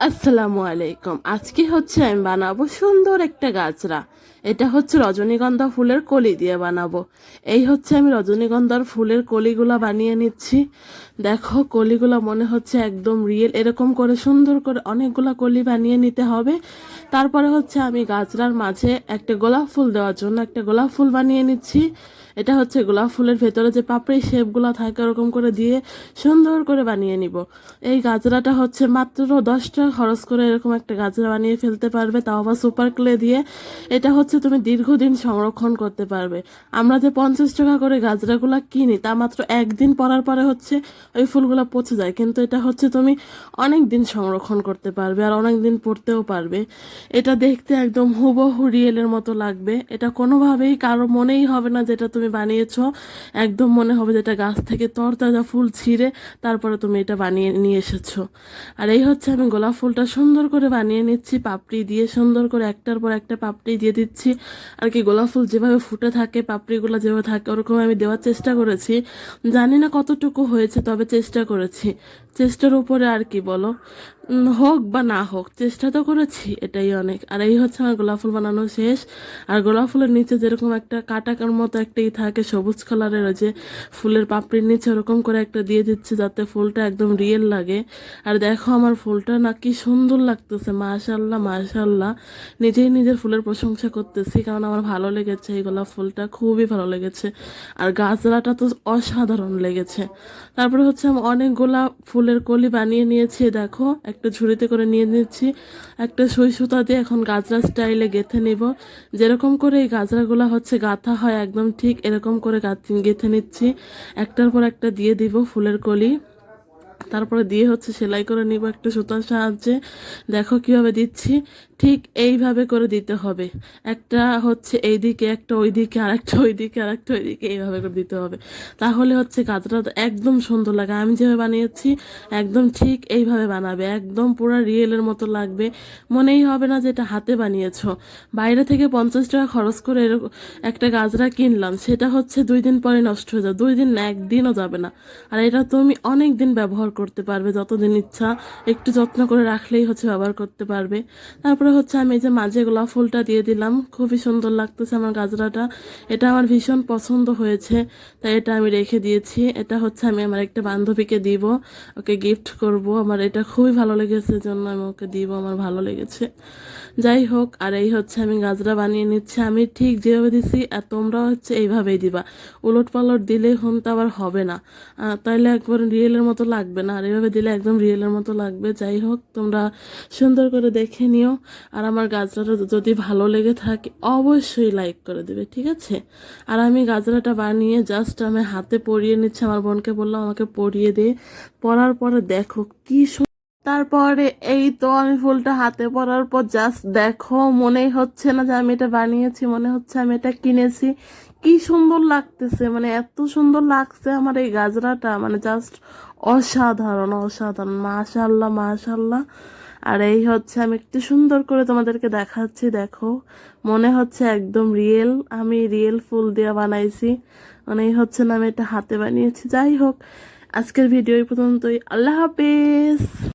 আসসালামু আলাইকুম। আজকে হচ্ছে আমি বানাবো সুন্দর একটা গাছরা এটা হচ্ছে রজনীগন্ধা ফুলের কলি দিয়ে বানাবো। এই হচ্ছে আমি রজনীগন্ধার ফুলের কলিগুলা বানিয়ে নিচ্ছি। দেখো, কলিগুলা মনে হচ্ছে একদম রিয়েল এরকম করে সুন্দর করে অনেকগুলা কলি বানিয়ে নিতে হবে। তারপরে হচ্ছে আমি গাছরার মাঝে একটা গোলাপ ফুল দেওয়ার জন্য একটা গোলাপ ফুল বানিয়ে নিচ্ছি। এটা হচ্ছে গোলাপ ফুলের ভেতরে যে পাপড়ি শেপগুলো থাকে, ওরকম করে দিয়ে সুন্দর করে বানিয়ে নিব। এই গাজরাটা হচ্ছে মাত্র দশ টাকা খরচ করে এরকম একটা গাজরা বানিয়ে ফেলতে পারবে, তাও আবার সুপার ক্লে দিয়ে। এটা হচ্ছে তুমি দীর্ঘদিন সংরক্ষণ করতে পারবে। আমরা যে পঞ্চাশ টাকা করে গাজরাগুলো কিনি, তা মাত্র একদিন পরার পরে হচ্ছে ওই ফুলগুলো পচে যায়। কিন্তু এটা হচ্ছে তুমি অনেক দিন সংরক্ষণ করতে পারবে আর অনেক দিন পড়তেও পারবে। এটা দেখতে একদম হুবহু রিয়েলের মতো লাগবে। এটা কোনোভাবেই কারও মনেই হবে না যেটা তুমি বানিয়েছো, একদম মনে হবে যেটা গাছ থেকে তরতাজা ফুল ছিঁড়ে তারপরে তুমি এটা বানিয়ে নিয়ে এসেছ। আর এই হচ্ছে আমি গোলাপ ফুলটা সুন্দর করে বানিয়ে নিচ্ছি, পাপড়ি দিয়ে সুন্দর করে একটার পর একটা পাপড়ি দিয়ে দিচ্ছি। আর কি গোলাপ ফুল যেভাবে ফুটে থাকে, পাপড়িগুলো যেভাবে থাকে, ওরকম আমি দেওয়ার চেষ্টা করেছি। জানি না কতটুকু হয়েছে, তবে চেষ্টা করেছি। চেষ্টার উপরে আর কি বলো। হোক বা না হোক, চেষ্টা তো করেছি, এটাই অনেক। আর এই হচ্ছে আমার গোলাপ ফুল বানানো শেষ। আর গোলাপ ফুলের নিচে যেরকম একটা কাটাকার মতো একটা ই থাকে, সবুজ কালারের, ওই যে ফুলের পাপড়ির নিচে ওরকম করে একটা দিয়ে দিচ্ছে যাতে ফুলটা একদম রিয়েল লাগে। আর দেখো আমার ফুলটা না কি সুন্দর লাগতেছে মাশাল্লাহ মাশাল্লাহ নিজেই নিজের ফুলের প্রশংসা করতেছি, কারণ আমার ভালো লেগেছে এই গোলাপ ফুলটা, খুবই ভালো লেগেছে। আর গাছলাটা তো অসাধারণ লেগেছে। তারপরে হচ্ছে আমি অনেকগুলা ফুলের কলি বানিয়ে নিয়েছি, দেখো। একটা ঝুড়িতে করে নিয়ে নিচ্ছি। একটা সই সুতা দিয়ে এখন গাজরা স্টাইলে গেঁথে নিব। যেরকম করে এই গাজরাগুলো হচ্ছে গাঁথা হয় একদম ঠিক এরকম করে গাঁথ- গেঁথে নিচ্ছি। একটার পর একটা দিয়ে দিব ফুলের কলি। তারপরে দিয়ে হচ্ছে সেলাই করে নিব একটা সুতার সাহায্যে। দেখো কীভাবে দিচ্ছি। ঠিক এইভাবে করে দিতে হবে। একটা হচ্ছে এইদিকে, একটা ওইদিকে আর একটা ওইদিকে আর একটা ওইদিকে এইভাবে করে দিতে হবে। তাহলে হচ্ছে গাছটা একদম সুন্দর লাগে। আমি যেভাবে বানিয়েছি, একদম ঠিক এইভাবে বানাবে। একদম পুরো রিয়েলের মতো লাগবে। মনেই হবে না যে এটা হাতে বানিয়েছো। বাইরে থেকে পঞ্চাশ টাকা খরচ করে এরকম একটা গাজরা কিনলাম, সেটা হচ্ছে দুই দিন পরে নষ্ট হয়ে যাবে। দুই দিন না, একদিনও যাবে না। আর এটা তুমি অনেক দিন ব্যবহার করতে পারবে, যতদিন ইচ্ছা। একটু যত্ন করে রাখলেই হচ্ছে ব্যবহার করতে পারবে। তারপরে হচ্ছে আমি এই যে মাঝে গোলাপ ফুলটা দিয়ে দিলাম, খুবই সুন্দর লাগতেছে আমার গাজরাটা। এটা আমার ভীষণ পছন্দ হয়েছে, তাই এটা আমি রেখে দিয়েছি। এটা হচ্ছে আমি আমার একটা বান্ধবীকে দিব, ওকে গিফট করব। আমার এটা খুবই ভালো লেগেছে জন্য আমি ওকে দিব, আমার ভালো লেগেছে। যাই হোক, আর এই হচ্ছে আমি গাজরা বানিয়ে নিচ্ছি। আমি ঠিক যেভাবে দিছি, আর তোমরা হচ্ছে এইভাবেই দিবা। উলট পালট দিলে হন তো আবার হবে না। তাইলে একবার রিয়েলের মতো লাগবে না। আর এভাবে দিলে একদম রিয়েলের মতো লাগবে। যাই হোক, তোমরা সুন্দর করে দেখে নিও। আর আমার গাজরাটা যদি ভালো লেগে থাকে, অবশ্যই লাইক করে দেবে, ঠিক আছে? আর আমি গাজরাটা বানিয়ে জাস্ট আমি হাতে পরিয়ে নিচ্ছি। আমার বোনকে বললাম, আমাকে পরিয়ে দে। পরার পরে দেখো কি তারপরে এই তো আমি ফুলটা হাতে পরার পর জাস্ট দেখো, মনেই হচ্ছে না যে আমি এটা বানিয়েছি, মনে হচ্ছে আমি এটা কিনেছি। কি সুন্দর লাগতেছে মানে এত সুন্দর লাগছে আমার এই গাজরাটা মানে জাস্ট অসাধারণ অসাধারণ মাশাল্লাহ মাশাল্লাহ আর এই হচ্ছে আমি একটু সুন্দর করে তোমাদেরকে দেখাচ্ছি, দেখো, মনে হচ্ছে একদম রিয়েল আমি রিয়েল ফুল দিয়ে বানাইছি মানে এই হচ্ছে না আমি এটা হাতে বানিয়েছি, যাই হোক, আজকের ভিডিও এই পর্যন্তই, আল্লাহ হাফেজ।